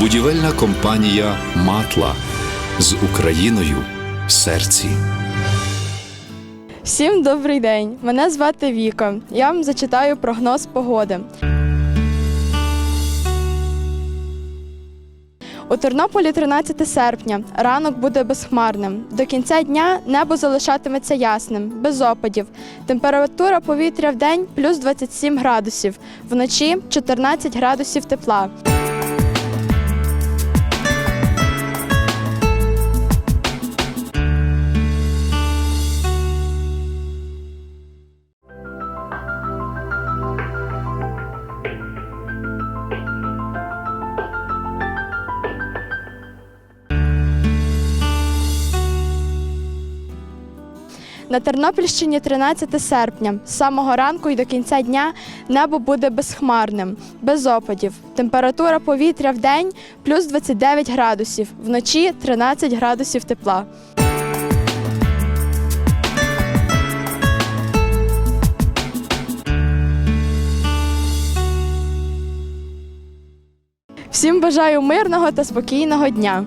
Будівельна компанія Матла з Україною в серці. Всім добрий день! Мене звати Віка. Я вам зачитаю прогноз погоди. У Тернополі 13 серпня. Ранок буде безхмарним. До кінця дня небо залишатиметься ясним, без опадів. Температура повітря в день плюс 27 градусів, вночі 14 градусів тепла. На Тернопільщині 13 серпня. З самого ранку і до кінця дня небо буде безхмарним, без опадів. Температура повітря в день плюс 29 градусів, вночі 13 градусів тепла. Всім бажаю мирного та спокійного дня.